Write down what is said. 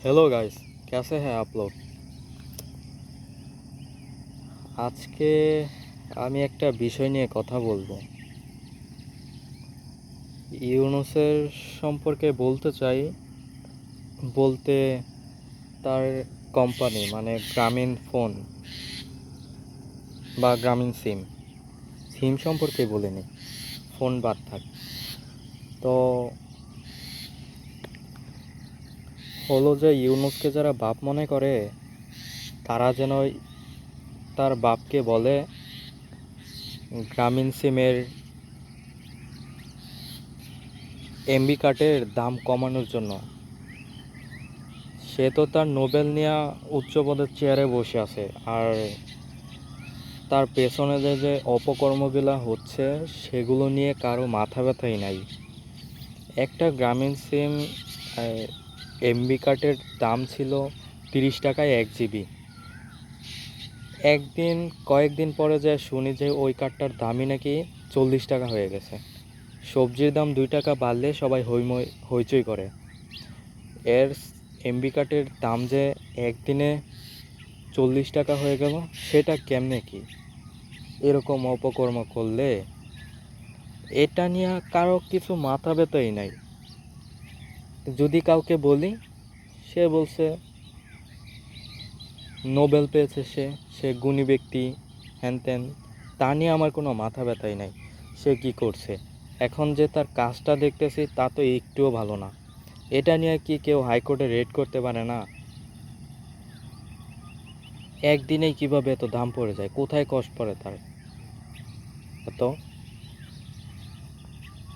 Hello guys कैसे हैं आप लोग আজকে আমি একটা বিষয় নিয়ে কথা বলবো ইউনুসের সম্পর্কে বলতে চাই বলতে তার কোম্পানি মানে গ্রামীণ ফোন বা গ্রামীণ সিম সিম সম্পর্কে বলিনি ফোন বাদ থাক তো হলো যে ইউনুসকে যারা বাপ মনে করে, তারা যেন তার বাপকে বলে গ্রামীণ সিমের এমবি কার্ডের দাম কমানোর জন্য। সে তো তার নোবেল নিয়ে উচ্চ পদের চেয়ারে বসে আছে আর তার পেছনে যে যে অপকর্মগুলো হচ্ছে, সেগুলো নিয়ে কারও মাথা ব্যথাই নাই। একটা গ্রামীণ সিম এমবি কার্ডের দাম ছিল তিরিশ টাকায় এক জিবি একদিন, কয়েকদিন পরে যে শুনি যে ওই কার্ডটার দামই নাকি চল্লিশ টাকা হয়ে গেছে। সবজির দাম দুই টাকা বাড়লে সবাই হইমই হইচই করে। এর এমবি কার্ডের দাম যে একদিনে চল্লিশ টাকা হয়ে গেল, সেটা কেমনে কি? এরকম অপকর্ম করলে এটা নিয়ে কারও কিছু মাথা ব্যথাই নাই। যদি কাউকে বলি, সে বলছে, নোবেল পেয়েছে সে সে গুণী ব্যক্তি হ্যান ত্যান তা নিয়ে আমার কোনো মাথা ব্যথাই নাই, সে কি করছে? এখন যে তার কাজটা দেখতেছি, তা তো একটুও ভালো না। এটা নিয়ে কি কেউ হাইকোর্টে রেড করতে পারে না? একদিনেই কীভাবে এত দাম পড়ে যায়? কোথায় কষ্ট পড়ে তার? এত